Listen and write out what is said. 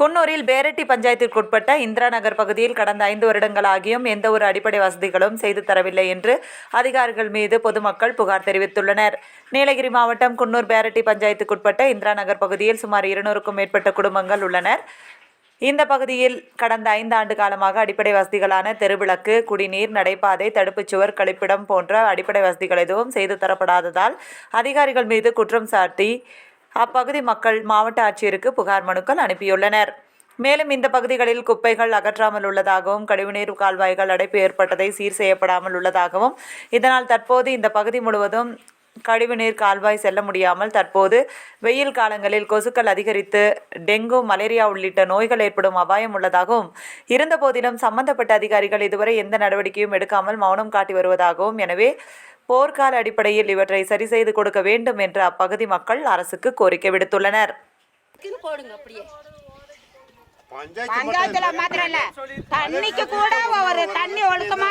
குன்னூரில் பேரட்டி பஞ்சாயத்திற்குட்பட்ட இந்திரா நகர் பகுதியில் கடந்த ஐந்து வருடங்களாகியும் எந்த ஒரு அடிப்படை வசதிகளும் செய்து தரவில்லை என்று அதிகாரிகள் மீது பொதுமக்கள் புகார் தெரிவித்துள்ளனர். நீலகிரி மாவட்டம் குன்னூர் பேரட்டி பஞ்சாயத்துக்குட்பட்ட இந்திரா நகர் பகுதியில் சுமார் இருநூறுக்கும் மேற்பட்ட குடும்பங்கள் உள்ளனர். இந்த பகுதியில் கடந்த ஐந்து ஆண்டு காலமாக அடிப்படை வசதிகளான தெருவிளக்கு குடிநீர் நடைபாதை தடுப்புச் சுவர் கழிப்பிடம் போன்ற அடிப்படை வசதிகள் எதுவும் செய்து தரப்படாததால் அதிகாரிகள் மீது குற்றம் சாட்டி அப்பகுதி மக்கள் மாவட்ட ஆட்சியருக்கு புகார் மனுக்கள் அனுப்பியுள்ளனர். மேலும் இந்த பகுதிகளில் குப்பைகள் அகற்றாமல் உள்ளதாகவும் கழிவுநீர் கால்வாய்கள் அடைப்பு ஏற்பட்டதை சீர் செய்யப்படாமல் உள்ளதாகவும் இதனால் தற்போது இந்த பகுதி முழுவதும் கழிவுநீர் கால்வாய் செல்ல முடியாமல் தற்போது வெயில் காலங்களில் கொசுக்கள் அதிகரித்து டெங்கு மலேரியா உள்ளிட்ட நோய்கள் ஏற்படும் அபாயம் உள்ளதாகவும் இருந்தபோதிலும் சம்பந்தப்பட்ட அதிகாரிகள் இதுவரை எந்த நடவடிக்கையும் எடுக்காமல் மௌனம் காட்டி வருவதாகவும் எனவே போர்க்கால அடிப்படையில் இவற்றை சரி செய்து கொடுக்க வேண்டும் என்று அப்பகுதி மக்கள் அரசுக்கு கோரிக்கை விடுத்துள்ளனர். பஞ்சாயத்துல மாத்திரம் இல்ல. தண்ணிக்கு கூட ஒரு தண்ணி ஒழுக்கமா